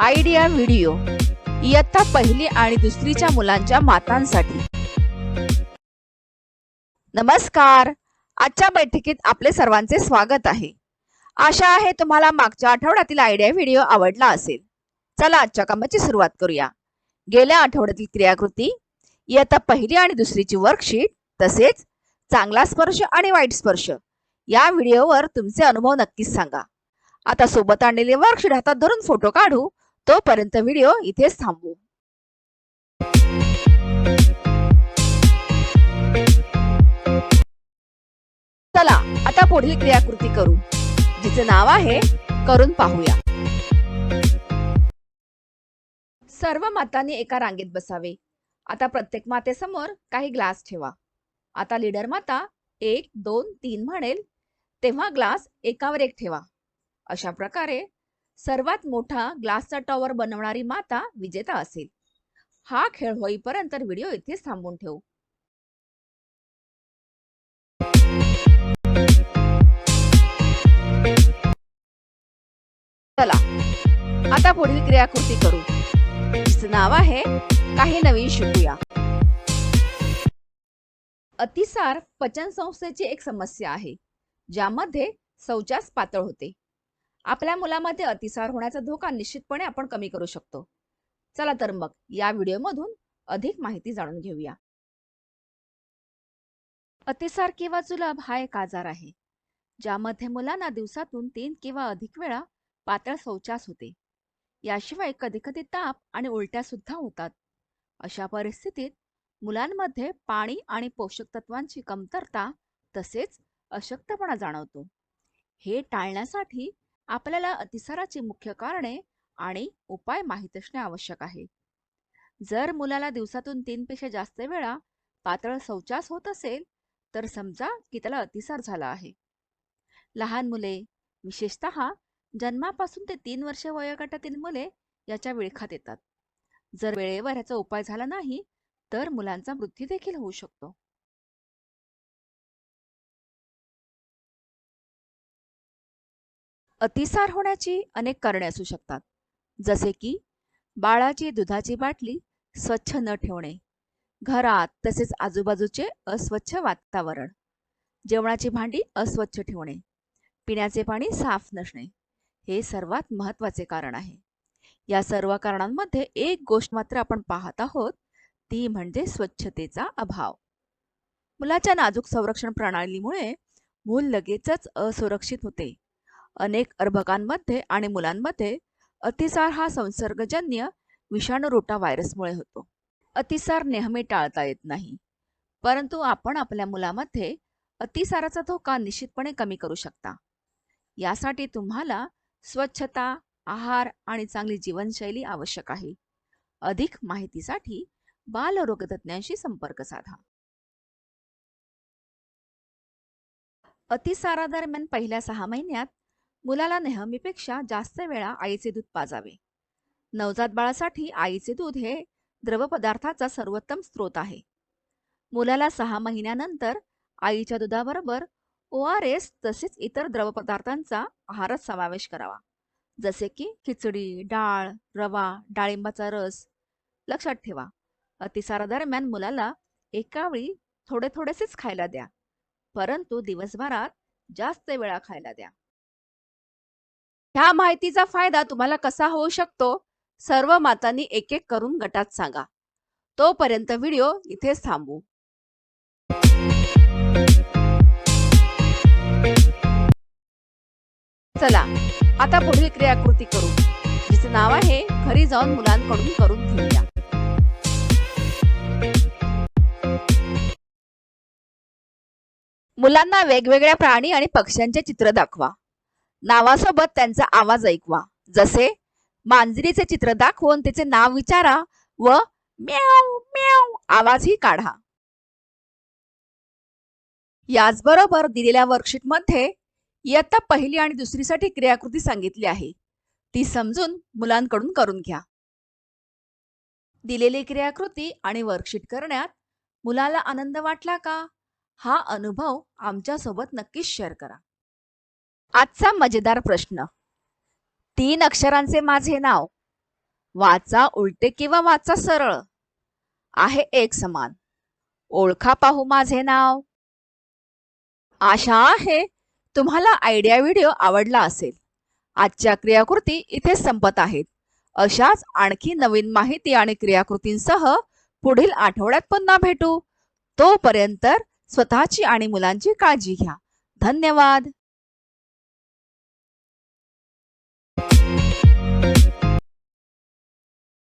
Idea video. इयत्ता पहिली आणि दुसरीच्या मुलांच्या मातांसाठी. नमस्कार. आजच्या बैठकीत आपले सर्वांचे स्वागत आहे. आशा आहे तुम्हाला मागच्या आठवड्यातील आयडिया व्हिडिओ आवडला असेल. चला आजच्या कामाची सुरुवात करूया. गेल्या आठवड्यातील क्रियाकृती इयत्ता पहिली आणि दुसरीची वर्कशीट तसेच चांगला स्पर्श आणि वाईट स्पर्श या व्हिडिओवर तुमचे अनुभव नक्कीच सांगा. आता सोबत आणलेले वर्कशीट हातात धरून फोटो काढू तोपर्यंत व्हिडिओ इथेच थांबवू चला आता पुढील क्रियाकृती करू जिचे नाव आहे करून पाहूया. सर्व मातांनी एका रांगेत बसावे. आता प्रत्येक मातेसमोर काही ग्लास ठेवा. आता लीडर माता एक दोन तीन म्हणेल तेव्हा ग्लास एकावर एक ठेवा. अशा प्रकारे सर्वात मोठा ग्लासचा टॉवर बनवणारी माता विजेता असेल. हा खेळ होईपर्यंत व्हिडिओ इथेच थांबून ठेवू. चला आता पुढील क्रियाकृती करू. तिचं नाव आहे काही नवीन शिकूया. अतिसार पचन संस्थेची एक समस्या आहे ज्यामध्ये शौचास पातळ होते. आपल्या मुलामध्ये अतिसार होण्याचा धोका निश्चितपणे आपण कमी करू शकतो. चला तर मग या व्हिडिओमधून अधिक माहिती जाणून घेऊया. अतिसार किंवा जुलाब हा एक आजार आहे ज्यामध्ये मुलांना दिवसातून तीन किंवा अधिक वेळा पातळ शौचास होते. याशिवाय कधी कधी ताप आणि उलट्या सुद्धा होतात. अशा परिस्थितीत मुलांमध्ये पाणी आणि पोषक तत्वांची कमतरता तसेच अशक्तपणा जाणवतो. हे टाळण्यासाठी आपल्याला अतिसाराची मुख्य कारणे आणि उपाय माहीत असणे आवश्यक आहे. जर मुलाला दिवसातून तीनपेक्षा जास्त वेळा पातळ शौचास होत असेल तर समजा की त्याला अतिसार झाला आहे. लहान मुले विशेषतः जन्मापासून ते तीन वर्ष वयोगटातील मुले याच्या विळखात येतात. जर वेळेवर याचा उपाय झाला नाही तर मुलांचा मृत्यू देखील होऊ शकतो. अतिसार होण्याची अनेक कारणे असू शकतात. जसे की बाळाची दुधाची बाटली स्वच्छ न ठेवणे घरात तसेच आजूबाजूचे अस्वच्छ वातावरण जेवणाची भांडी अस्वच्छ ठेवणे पिण्याचे पाणी साफ नसणे हे सर्वात महत्त्वाचे कारण आहे. या सर्व कारणांमध्ये एक गोष्ट मात्र आपण पाहत आहोत ती म्हणजे स्वच्छतेचा अभाव. मुलाच्या नाजूक संरक्षण प्रणालीमुळे मूल लगेचच असुरक्षित होते. अनेक अर्भकांमध्ये आणि मुलांमध्ये अतिसार हा संसर्गजन्य विषाणू रोटा व्हायरसमुळे होतो. अतिसार नेहमी टाळता येत नाही. परंतु आपण आपल्या मुलामध्ये अतिसाराचा धोका निश्चितपणे कमी करू शकता. यासाठी तुम्हाला स्वच्छता आहार आणि चांगली जीवनशैली आवश्यक आहे. अधिक माहितीसाठी बालरोगतज्ञांशी संपर्क साधा. अतिसारादरम्यान पहिल्या सहा महिन्यात मुलाला नेहमीपेक्षा जास्त वेळा आईचे दूध पाजावे. नवजात बाळासाठी आईचे दूध हे द्रवपदार्थाचा सर्वोत्तम स्रोत आहे. मुलाला सहा महिन्यानंतर आईच्या दुधाबरोबर ओ आर एस तसेच इतर द्रवपदार्थांचा आहारात समावेश करावा. जसे की खिचडी डाळ रवा डाळिंबाचा रस लक्षात ठेवा. अतिसारादरम्यान मुलाला एकावेळी थोडे थोडेसेच खायला द्या. परंतु दिवसभरात जास्त वेळा खायला द्या. ह्या माहितीचा फायदा तुम्हाला कसा होऊ शकतो सर्व मातांनी एक एक करून गटात सांगा. तोपर्यंत व्हिडिओ इथेच थांबू. चला आता पुढील क्रियाकृती करू जिचं नाव आहे घरी जाऊन मुलांकडून करून घेऊया. मुलांना वेगवेगळ्या प्राणी आणि पक्ष्यांचे चित्र दाखवा. नावासोबत त्यांचा आवाज ऐकवा. जसे मांजरीचे चित्र दाखवून तिचे नाव विचारा व म्याव म्याव आवाजही काढा. याचबरोबर दिलेल्या वर्कशीटमध्ये इयत्ता पहिली आणि दुसरीसाठी क्रियाकृती सांगितली आहे. ती समजून मुलांकडून करून घ्या. दिलेली क्रियाकृती आणि वर्कशीट करण्यात मुलाला आनंद वाटला का? हा अनुभव आमच्यासोबत नक्कीच शेअर करा. आजचा मजेदार प्रश्न. तीन अक्षरांचे माझे नाव. वाचा उलटे किंवा वाचा सरळ. आहे एक समान. ओळखा पाहू माझे नाव. आशा आहे तुम्हाला आयडिया व्हिडिओ आवडला असेल. आजच्या क्रियाकृती इथे संपत आहेत. अशाच आणखी नवीन माहिती आणि क्रियाकृतींसह पुढील आठवड्यात पुन्हा भेटू. तोपर्यंत स्वतःची आणि मुलांची काळजी घ्या. धन्यवाद.